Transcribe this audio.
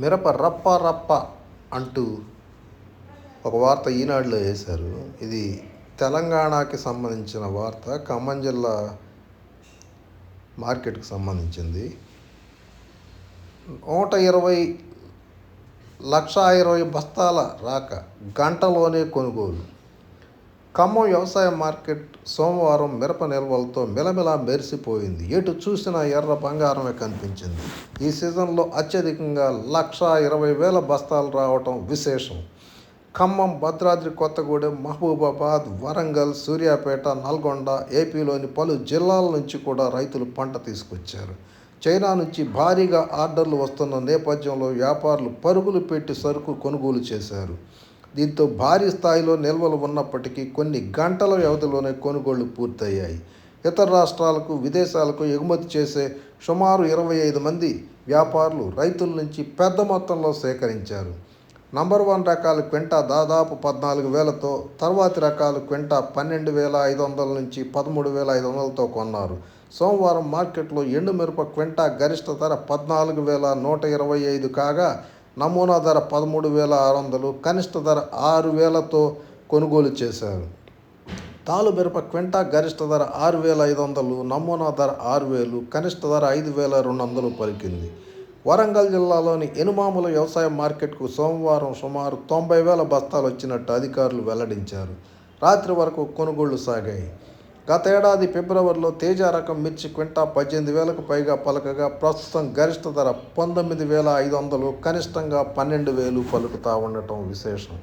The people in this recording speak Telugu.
మిరప రప్ప రప్ప అంటూ ఒక వార్త ఈనాడులో వేశారు. ఇది తెలంగాణకి సంబంధించిన వార్త ఖమ్మం జిల్లా మార్కెట్కి సంబంధించింది. నూట ఇరవై లక్ష ఇరవై బస్తాల రాక గంటలోనే కొనుగోలు. ఖమ్మం వ్యవసాయ మార్కెట్ సోమవారం మిరప నిల్వలతో మెలమెలా మెరిసిపోయింది. ఎటు చూసినా ఎర్ర బంగారమే కనిపించింది. ఈ సీజన్లో అత్యధికంగా లక్ష ఇరవై వేల బస్తాలు రావటం విశేషం. ఖమ్మం భద్రాద్రి కొత్తగూడెం మహబూబాబాద్ వరంగల్ సూర్యాపేట నల్గొండ ఏపీలోని పలు జిల్లాల నుంచి కూడా రైతులు పంట తీసుకొచ్చారు. చైనా నుంచి భారీగా ఆర్డర్లు వస్తున్న నేపథ్యంలో వ్యాపారులు పరుగులు పెట్టి సరుకు కొనుగోలు చేశారు. దీంతో భారీ స్థాయిలో నిల్వలు ఉన్నప్పటికీ కొన్ని గంటల వ్యవధిలోనే కొనుగోళ్ళు పూర్తయ్యాయి. ఇతర రాష్ట్రాలకు విదేశాలకు ఎగుమతి చేసే సుమారు ఇరవై ఐదు మంది వ్యాపారులు రైతుల నుంచి పెద్ద మొత్తంలో సేకరించారు. నంబర్ వన్ రకాల క్వింటా దాదాపు పద్నాలుగు వేలతో తర్వాతి రకాల క్వింటా పన్నెండు వేల ఐదు వందల నుంచి పదమూడు వేల ఐదు వందలతో కొన్నారు. సోమవారం మార్కెట్లో ఎండు మిరప క్వింటా గరిష్ట ధర పద్నాలుగు వేల నూట ఇరవై ఐదు కాగా నమూనా ధర పదమూడు వేల ఆరు వందలు కనిష్ట ధర ఆరు వేలతో కొనుగోలు చేశారు. తాలు మిరప క్వింటా గరిష్ట ధర ఆరు వేల ఐదు వందలు నమూనా ధర ఆరు వేలు కనిష్ట ధర ఐదు వేల రెండు వందలు పలికింది. వరంగల్ జిల్లాలోని ఎనుమాముల వ్యవసాయ మార్కెట్కు సోమవారం సుమారు తొంభై వేల బస్తాలు వచ్చినట్టు అధికారులు వెల్లడించారు. రాత్రి వరకు కొనుగోళ్ళు సాగాయి. గతేడాది ఫిబ్రవరిలో తేజ రకం మిర్చి క్వింటా పద్దెనిమిది వేలకు పైగా పలకగా ప్రస్తుతం గరిష్ట ధర పంతొమ్మిది వేల ఐదు వందలు కనిష్టంగా పన్నెండు వేలు పలుకుతా ఉండటం విశేషం.